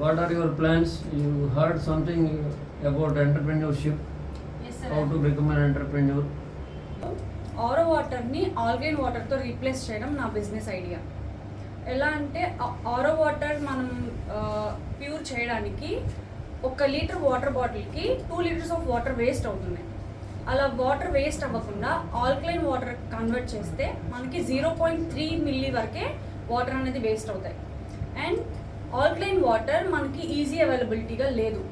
what are your plans? You heard something about entrepreneurship, yes sir how to become an entrepreneur. ఆరో వాటర్ని ఆల్గైన్ వాటర్తో replace చేయడం నా business idea. ఎలా అంటే ఆరో వాటర్ మనం ప్యూర్ చేయడానికి ఒక litre water బాటిల్కి two litres of water waste అవుతున్నాయి అలా వాటర్ వేస్ట్ అవ్వకుండా ఆల్కలైన్ వాటర్ కన్వర్ట్ చేస్తే మనకి జీరో పాయింట్ త్రీ మిల్లీ వరకే వాటర్ అనేది వేస్ట్ అవుతాయి. అండ్ ఆల్కలైన్ వాటర్ మనకి ఈజీ అవైలబిలిటీగా లేదు.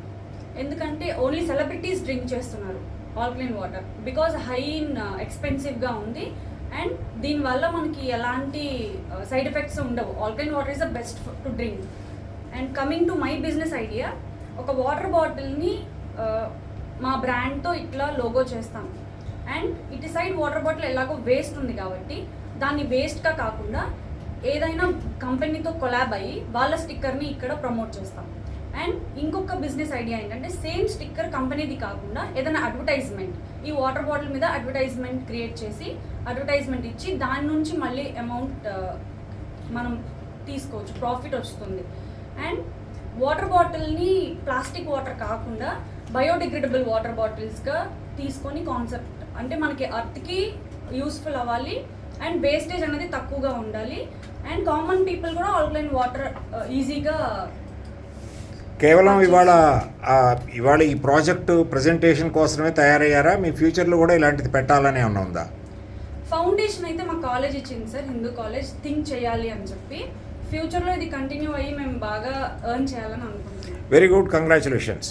ఎందుకంటే ఓన్లీ సెలబ్రిటీస్ డ్రింక్ చేస్తున్నారు alkaline water. Because high in ఎక్స్పెన్సివ్గా ఉంది. అండ్ దీనివల్ల మనకి ఎలాంటి uh, సైడ్ ఎఫెక్ట్స్ ఉండవు. Alkaline water is the best to drink and coming to my business idea ఒక వాటర్ బాటిల్ని uh, మా బ్రాండ్తో ఇట్లా లోగో చేస్తాం. అండ్ ఇటు సైడ్ వాటర్ బాటిల్ ఎలాగో వేస్ట్ ఉంది కాబట్టి దాన్ని వేస్ట్గా కాకుండా ఏదైనా కంపెనీతో కొలాబ్ అయ్యి వాళ్ళ స్టిక్కర్ని ఇక్కడ ప్రమోట్ చేస్తాం. అండ్ ఇంకొక బిజినెస్ ఐడియా ఏంటంటే సేమ్ స్టిక్కర్ కంపెనీది కాకుండా ఏదైనా అడ్వర్టైజ్మెంట్ ఈ వాటర్ బాటిల్ మీద అడ్వర్టైజ్మెంట్ క్రియేట్ చేసి అడ్వర్టైజ్మెంట్ ఇచ్చి దాని నుంచి మళ్ళీ అమౌంట్ uh, మనం తీసుకోవచ్చు ప్రాఫిట్ వస్తుంది. అండ్ వాటర్ బాటిల్ని ప్లాస్టిక్ వాటర్ కాకుండా బయోడిగ్రేడబుల్ వాటర్ బాటిల్స్గా తీసుకొని కాన్సెప్ట్ అంటే మనకి అర్త్కి యూస్ఫుల్ అవ్వాలి అండ్ వేస్టేజ్ అనేది తక్కువగా ఉండాలి. అండ్ కామన్ పీపుల్ కూడా ఆల్కలైన్ వాటర్ ఈజీగా కేవలం ఇవాళ ఇవాళ ఈ ప్రాజెక్టు ప్రజెంటేషన్ కోసమే తయారయ్యారా? మీ ఫ్యూచర్లో కూడా ఇలాంటిది పెట్టాలని ఏమన్నా ఉందా? ఫౌండేషన్ అయితే మా కాలేజ్ ఇచ్చింది సార్ హిందూ కాలేజ్ థింక్ చేయాలి అని చెప్పి. ఫ్యూచర్లో ఇది కంటిన్యూ అయ్యి మేము బాగా ఎర్న్ చేయాలని అనుకుంటున్నాం. Very good congratulations